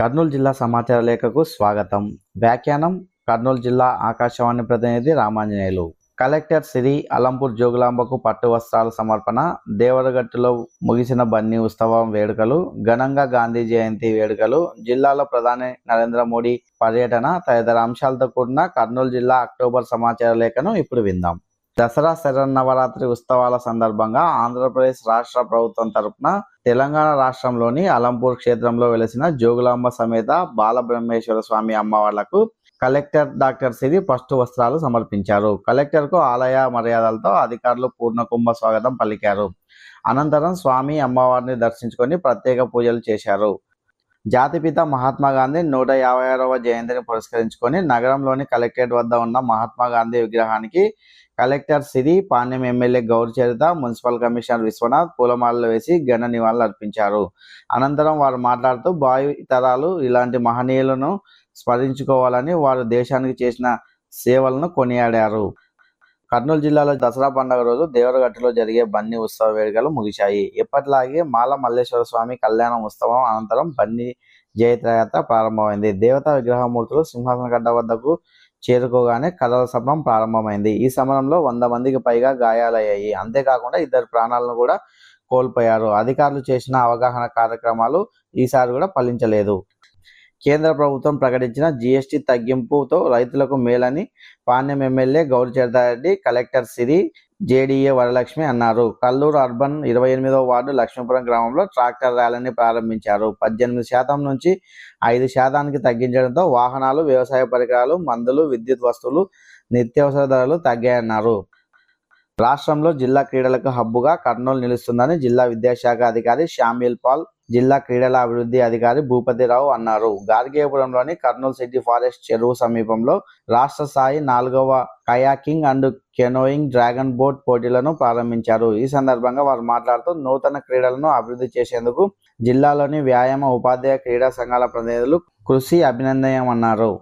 కర్నూలు జిల్లా సమాచార లేఖకు స్వాగతం. వ్యాఖ్యానం కర్నూలు జిల్లా ఆకాశవాణి ప్రతినిధి రామాంజనేయులు. కలెక్టర్ సిరి అలంపూర్ జోగులాంబకు పట్టు వస్త్రాల సమర్పణ దేవరగట్టులో ముగిసిన బన్నీ ఉత్సవం వేడుకలు ఘనంగా గాంధీ జయంతి వేడుకలు జిల్లాలో ప్రధాని నరేంద్ర మోడీ పర్యటన తదితర అంశాలతో కూడిన కర్నూలు జిల్లా అక్టోబర్ సమాచార లేఖను ఇప్పుడు విందాం. దసరా శరన్నవరాత్రి ఉత్సవాల సందర్భంగా ఆంధ్రప్రదేశ్ రాష్ట్ర ప్రభుత్వం తరపున తెలంగాణ రాష్ట్రంలోని అలంపూర్ క్షేత్రంలో వెలిసిన జోగులాంబ సమేత బాలబ్రహ్మేశ్వర స్వామి అమ్మవార్లకు కలెక్టర్ డాక్టర్ సిరి ఫస్ట్ వస్త్రాలు సమర్పించారు. కలెక్టర్కు ఆలయ మర్యాదలతో అధికారులు పూర్ణ కుంభ స్వాగతం పలికారు. అనంతరం స్వామి అమ్మవారిని దర్శించుకొని ప్రత్యేక పూజలు చేశారు. జాతిపిత మహాత్మా గాంధీ నూట యాభై ఆరవ జయంతిని పురస్కరించుకొని నగరంలోని కలెక్టరేట్ వద్ద ఉన్న మహాత్మా గాంధీ విగ్రహానికి collector Siri Panyam MLA Gowru Charitha municipal commissioner Vishwanath పూలమాలలు వేసి ఘన నివాళులు అర్పించారు. అనంతరం వారు మాట్లాడుతూ భావి తరాలు ఇలాంటి మహనీయులను స్మరించుకోవాలని వారు దేశానికి చేసిన సేవలను కొనియాడారు. కర్నూలు జిల్లాలో దసరా పండుగ రోజు దేవరగట్టులో జరిగే బన్నీ ఉత్సవ వేడుకలు ముగిశాయి. ఎప్పటిలాగే మాల మల్లేశ్వర స్వామి కళ్యాణ ఉత్సవం అనంతరం బన్నీ జయత్రయాత్ర ప్రారంభమైంది. దేవతా విగ్రహమూర్తులు సింహాసన గడ్డ వద్దకు చేరుకోగానే కథల సమరం ప్రారంభమైంది. ఈ సమరంలో వంద మందికి పైగా గాయాలయ్యాయి. అంతేకాకుండా ఇద్దరు ప్రాణాలను కూడా కోల్పోయారు. అధికారులు చేసిన అవగాహన కార్యక్రమాలు ఈసారి కూడా ఫలించలేదు. కేంద్ర ప్రభుత్వం ప్రకటించిన జీఎస్టీ తగ్గింపుతో రైతులకు మేలని Panyam MLA Gowri Charitha Reddy collector Siri JDA Varalakshmi అన్నారు. కల్లూరు అర్బన్ ఇరవై ఎనిమిదవ వార్డు లక్ష్మీపురం గ్రామంలో ట్రాక్టర్ ర్యాలీని ప్రారంభించారు. పద్దెనిమిది శాతం నుంచి ఐదు శాతానికి తగ్గించడంతో వాహనాలు వ్యవసాయ పరికరాలు మందులు విద్యుత్ వస్తువులు నిత్యావసర ధరలు తగ్గాయన్నారు. రాష్ట్రంలో జిల్లా క్రీడలకు హబ్బుగా కర్నూలు నిలుస్తుందని జిల్లా విద్యాశాఖ అధికారి షామిల్ పాల్ జిల్లా క్రీడల అభివృద్ధి అధికారి భూపతిరావు అన్నారు. గార్గేపురంలోని కర్నూలు సిటీ ఫారెస్ట్ చెరువు సమీపంలో రాష్ట్ర స్థాయి నాలుగవ kayaking and canoeing dragon boat పోటీలను ప్రారంభించారు. ఈ సందర్భంగా వారు మాట్లాడుతూ నూతన క్రీడలను అభివృద్ధి చేసేందుకు జిల్లాలోని వ్యాయామ ఉపాధ్యాయ క్రీడా సంఘాల ప్రతినిధులు కృషి అభినందనమన్నారు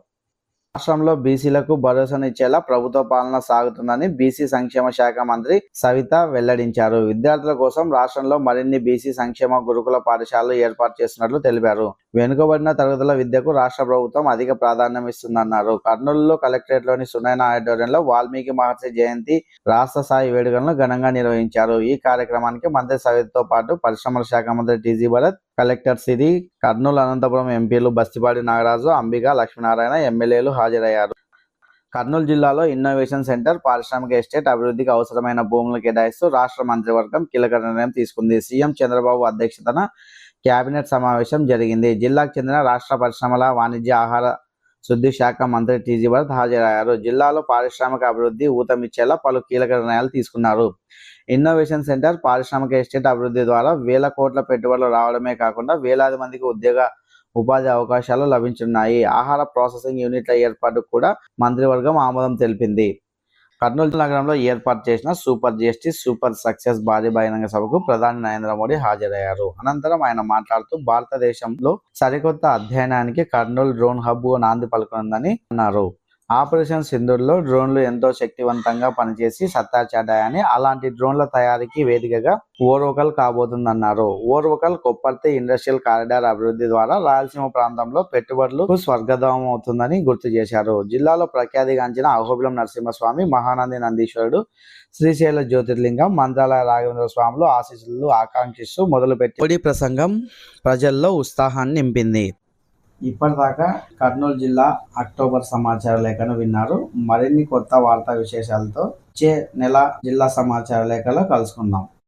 రాష్ట్రంలో బీసీలకు భరోసానిచ్చేలా ప్రభుత్వ పాలన సాగుతుందని బీసీ సంక్షేమ శాఖ మంత్రి సవిత వెల్లడించారు. విద్యార్థుల కోసం రాష్ట్రంలో మరిన్ని బీసీ సంక్షేమ గురుకుల పాఠశాలలు ఏర్పాటు చేస్తున్నట్లు తెలిపారు. వెనుకబడిన తరగతుల విద్యకు రాష్ట్ర ప్రభుత్వం అధిక ప్రాధాన్యం ఇస్తుందన్నారు. కర్నూలులో కలెక్టరేట్లోని సునైన ఆడిటోరియంలో వాల్మీకి మహర్షి జయంతి రాష్ట్ర స్థాయి వేడుకలను ఘనంగా నిర్వహించారు. ఈ కార్యక్రమానికి మంత్రి సవితతో పాటు పరిశ్రమల శాఖ మంత్రి టీజీ భరత్ కలెక్టర్ సిరి కర్నూలు అనంతపురం ఎంపీలు బస్తిపాడి నాగరాజు అంబిక లక్ష్మీనారాయణ ఎమ్మెల్యేలు హాజరయ్యారు. కర్నూలు జిల్లాలో ఇన్నోవేషన్ సెంటర్ పారిశ్రామిక ఎస్టేట్ అభివృద్ధికి అవసరమైన భూములు కేటాయిస్తూ రాష్ట్ర మంత్రివర్గం కీలక నిర్ణయం తీసుకుంది. సీఎం చంద్రబాబు అధ్యక్షతన కేబినెట్ సమావేశం జరిగింది. జిల్లాకు చెందిన రాష్ట్ర పరిశ్రమల వాణిజ్య ఆహార శుద్ధి శాఖ మంత్రి టీజీ భరత్ హాజరయ్యారు. జిల్లాలో పారిశ్రామిక అభివృద్ధి ఊతమిచ్చేలా పలు కీలక నిర్ణయాలు తీసుకున్నారు. ఇన్నోవేషన్ సెంటర్ పారిశ్రామిక ఎస్టేట్ అభివృద్ధి ద్వారా వేల కోట్ల పెట్టుబడులు రావడమే కాకుండా వేలాది మందికి ఉద్యోగ ఉపాధి అవకాశాలు లభించున్నాయి. ఆహార ప్రాసెసింగ్ యూనిట్ల ఏర్పాటుకు కూడా మంత్రివర్గం ఆమోదం తెలిపింది. కర్నూలు నగరంలో ఏర్పాటు చేసిన సూపర్ జిఎస్టీ సూపర్ సక్సెస్ భారీ బహిరంగ సభకు ప్రధాని నరేంద్ర మోడీ హాజరయ్యారు. అనంతరం ఆయన మాట్లాడుతూ భారతదేశంలో సరికొత్త అధ్యయనానికి కర్నూలు డ్రోన్ హబ్ నాంది పలుకునుందని అన్నారు. ఆపరేషన్ సింధూర్లో డ్రోన్లు ఎంతో శక్తివంతంగా పనిచేసి సత్తా చాటాయని అలాంటి డ్రోన్ల తయారీకి వేదికగా ఓర్వకల్ కాబోతుందన్నారు. ఓర్వకల్ కొప్పర్తి ఇండస్ట్రియల్ కారిడార్ అభివృద్ధి ద్వారా రాయలసీమ ప్రాంతంలో పెట్టుబడులకు స్వర్గధామం అవుతుందని గుర్తు చేశారు. జిల్లాలో ప్రఖ్యాతిగాంచిన అహోబిలం నరసింహస్వామి మహానంది నందీశ్వరుడు శ్రీశైల జ్యోతిర్లింగం మంత్రాలయ రాఘవేంద్ర స్వాములు ఆశీస్సులు ఆకాంక్షిస్తూ మొదలుపెట్టి ప్రసంగం ప్రజల్లో ఉత్సాహాన్ని నింపింది. ఇప్పటిదాకా కర్నూలు జిల్లా అక్టోబర్ సమాచార లేఖను విన్నారు. మరిన్ని కొత్త వార్తా విశేషాలతో వచ్చే నెల జిల్లా సమాచార లేఖలో కలుసుకుందాం.